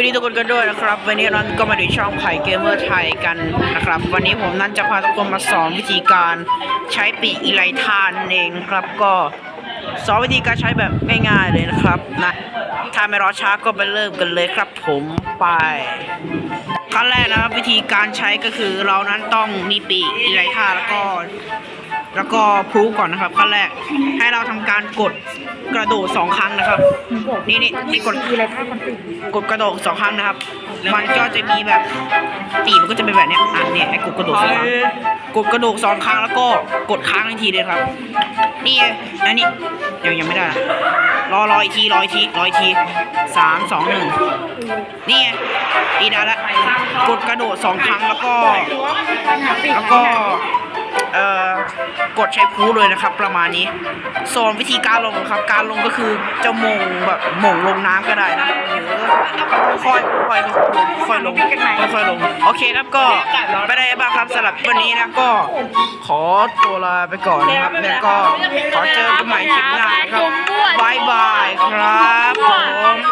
วันนี้ทุกคนกันด้วยนะครับ วันนี้เราก็มาดูช่องไผ่เกมเมอร์ไทยกันนะครับ วันนี้ผมนั้นจะพาทุกคนมาสอนวิธีการใช้ปีกอีไลทานนเองครับ ก็สอนวิธีการใช้แบบง่ายๆเลยนะครับนะถ้าไม่รอช้าก็ไปเริ่มกันเลยครับ ผมไปขั้นแรกนะครับวิธีการใช้ก็คือเรานั้นต้องมีปีกอีไลทานแล้วก็ แล้วก็พรูก่อนนะครับขั้นแรกให้เราทำการกดกระโดดสองครั้งนะครับ นี่นี่นี่กดอะไรถ้ามันติดกดกระโดดสองครั้งนะครับ มันก็จะมีแบบปีมันก็จะเป็นแบบเนี้ยอะเนี่ยให้กดกระโดดสองครั้งกดกระโดดสองครั้งแล้วก็กดค้างทันทีเลยครับ นี่ไงอันนี้ยังยังไม่ได้ รอรออีกทีรออีกทีรออีกทีสามสองหนึ่งนี่ไงนี่ได้แล้วกดกระโดดสองครั้งแล้วก็ แล้วก็ เอ่อกดใช้พูเลยนะครับ ประมาณนี้ส่วนวิธีการลงครับ การลงก็คือจะมงแบบหมงลงน้ำก็ได้นะค่อยค่อยค่อยลงค่อยลง โอเคครับก็ไม่ได้บ้างครับสำหรับวันนี้นะก็ขอตัวลาไปก่อนนะครับแล้วก็ขอเจอกันใหม่คลิปหน้านะครับบายบายครับ